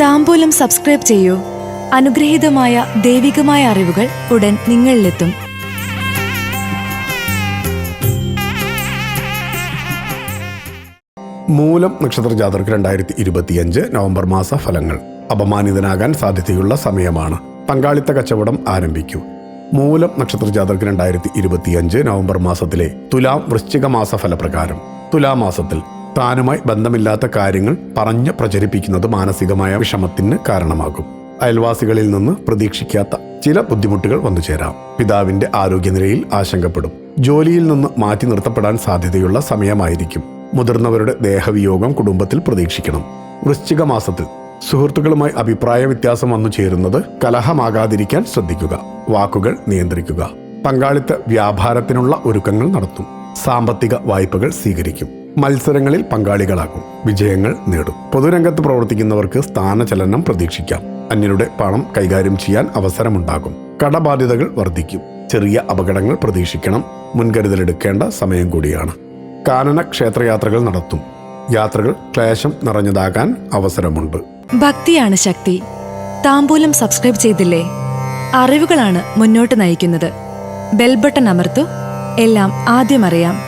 താമ്പൂലം subscribe ചെയ്യൂ. അനുഗ്രഹീതമായ ദൈവികമായ അറിവുകൾ ഉടൻ നിങ്ങളിലെത്തും. മൂലം നക്ഷത്ര ജാതർക്ക് രണ്ടായിരത്തി ഇരുപത്തിയഞ്ച് നവംബർ മാസ ഫലങ്ങൾ അപമാനിതനാകാൻ സാധ്യതയുള്ള സമയമാണ്. പങ്കാളിത്ത കച്ചവടം ആരംഭിക്കൂ. മൂലം നക്ഷത്ര ജാതർക്ക് രണ്ടായിരത്തി ഇരുപത്തിയഞ്ച് നവംബർ മാസത്തിലെ തുലാം വൃശ്ചിക മാസ ഫലപ്രകാരം തുലാമാസത്തിൽ താനുമായി ബന്ധമില്ലാത്ത കാര്യങ്ങൾ പറഞ്ഞ് പ്രചരിപ്പിക്കുന്നത് മാനസികമായ വിഷമത്തിന് കാരണമാകും. അയൽവാസികളിൽ നിന്ന് പ്രതീക്ഷിക്കാത്ത ചില ബുദ്ധിമുട്ടുകൾ വന്നു ചേരാം. പിതാവിന്റെ ആരോഗ്യനിലയിൽ ആശങ്കപ്പെടും. ജോലിയിൽ നിന്ന് മാറ്റി നിർത്തപ്പെടാൻ സാധ്യതയുള്ള സമയമായിരിക്കും. മുതിർന്നവരുടെ ദേഹവിയോഗം കുടുംബത്തിൽ പ്രതീക്ഷിക്കണം. വൃശ്ചിക മാസത്തിൽ സുഹൃത്തുക്കളുമായി അഭിപ്രായ വ്യത്യാസം വന്നു ചേരുന്നത് കലഹമാകാതിരിക്കാൻ ശ്രദ്ധിക്കുക. വാക്കുകൾ നിയന്ത്രിക്കുക. പങ്കാളിത്ത വ്യാപാരത്തിനുള്ള ഒരുക്കങ്ങൾ നടത്തും. സാമ്പത്തിക വായ്പകൾ സ്വീകരിക്കും. മത്സരങ്ങളിൽ പങ്കാളികളാകും. വിജയങ്ങൾ നേടും. പൊതുരംഗത്ത് പ്രവർത്തിക്കുന്നവർക്ക് സ്ഥാനചലനം പ്രതീക്ഷിക്കാം. അന്യരുടെ പണം കൈകാര്യം ചെയ്യാൻ അവസരമുണ്ടാകും. കടബാധ്യതകൾ വർദ്ധിക്കും. ചെറിയ അപകടങ്ങൾ പ്രതീക്ഷിക്കണം. മുൻകരുതലെടുക്കേണ്ട സമയം കൂടിയാണ്. കാനന ക്ഷേത്രയാത്രകൾ നടത്തും. യാത്രകൾ ക്ലേശം നിറഞ്ഞതാകാൻ അവസരമുണ്ട്. ഭക്തിയാണ് ശക്തി. താമ്പൂലം സബ്സ്ക്രൈബ് ചെയ്തില്ലേ? അറിവുകളാണ് മുന്നോട്ട് നയിക്കുന്നത്. ബെൽബട്ടൺ അമർത്തു. എല്ലാം ആദ്യം അറിയാം.